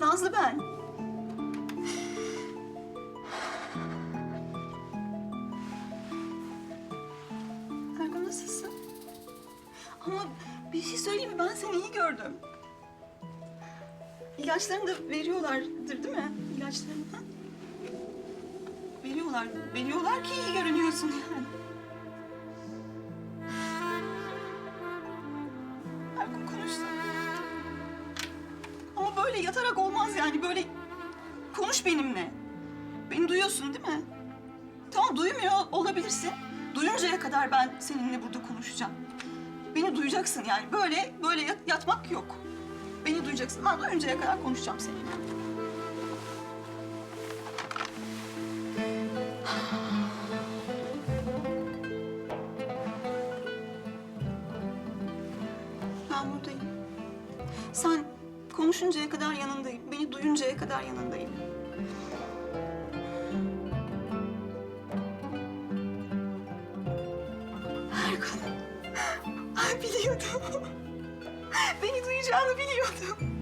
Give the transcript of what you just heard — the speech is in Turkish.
Nazlı ben. Ergun nasılsın? Ama bir şey söyleyeyim mi? Ben seni iyi gördüm. İlaçlarını da veriyorlardır değil mi? İlaçlarını. Ha? Veriyorlar. Veriyorlar ki iyi görünüyorsun yani. Ergun konuşsun. Ama böyle yatarak olmaz yani. Böyle konuş benimle. Beni duyuyorsun değil mi? Tamam duymuyor olabilirsin. Duyuncaya kadar ben seninle burada konuşacağım. Beni duyacaksın yani. Böyle böyle yat- yatmak yok. Beni duyacaksın. Ben duyuncaya kadar konuşacağım seninle. Ben buradayım. Sen konuşuncaya kadar yanındayım. Beni duyuncaya kadar yanındayım. Ay biliyordum. Beni duyacağını biliyordum.